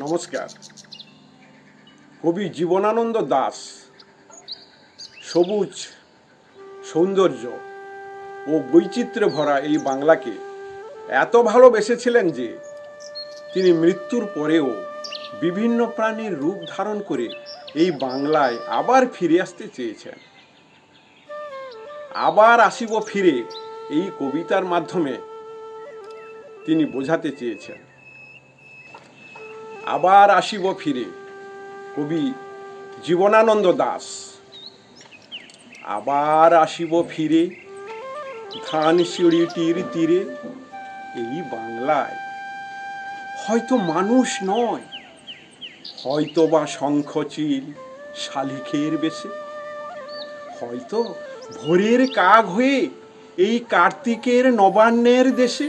নমস্কার। কবি জীবনানন্দ দাস, সবুজ সৌন্দর্য ও বৈচিত্র্যে ভরা এই বাংলাকে এত ভালোবেসেছিলেন যে তিনি মৃত্যুর পরেও বিভিন্ন প্রাণীর রূপ ধারণ করে এই বাংলায় আবার ফিরে আসতে চেয়েছেন। আবার আসিব ফিরে এই কবিতার মাধ্যমে তিনি বোঝাতে চেয়েছেন। আবার আসিব ফিরে। কবি জীবনানন্দ দাস। আবার আসিব ফিরে ধান সিঁড়িটির তীরে এই বাংলায়। হয়তো মানুষ নয়, হয়তো বা শঙ্খচিল শালিখের বেশে। হয়তো ভোরের কাক হয়ে এই কার্তিকের নবান্নের দেশে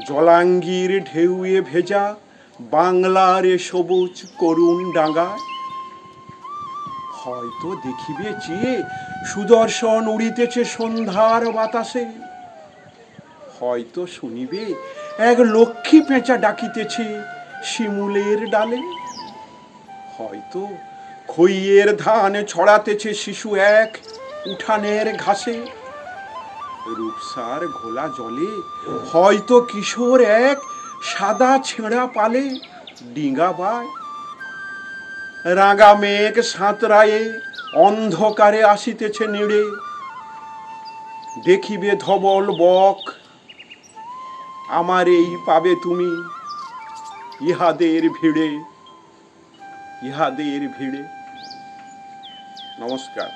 জলাঙ্গির ঢেউয়ে ভেজা বাংলার এ সবুজ করুণ ডাঙ্গায় হয়তো দেখিবে চেয়ে সুদর্শন উড়িতেছে সন্ধ্যার বাতাসে। হয়তো শুনিবে এক লক্ষ্মী পেঁচা ডাকিতেছে শিমুলের ডালে। হয়তো খইয়ের ধান ছড়াতেছে শিশু এক উঠানের ঘাসে। রূপসার ঘোলা জলে। হয়তো কিশোর এক সাদা ছেঁড়া পালে ডিঙ্গা বায়। রাঙা মেঘ সাঁতরায়ে অন্ধকারে আসিতেছে নিড়ে। দেখিবে ধবল বক আমার এই পাবে তুমি ইহাদের ভিড়ে ইহাদের ভিড়ে। নমস্কার।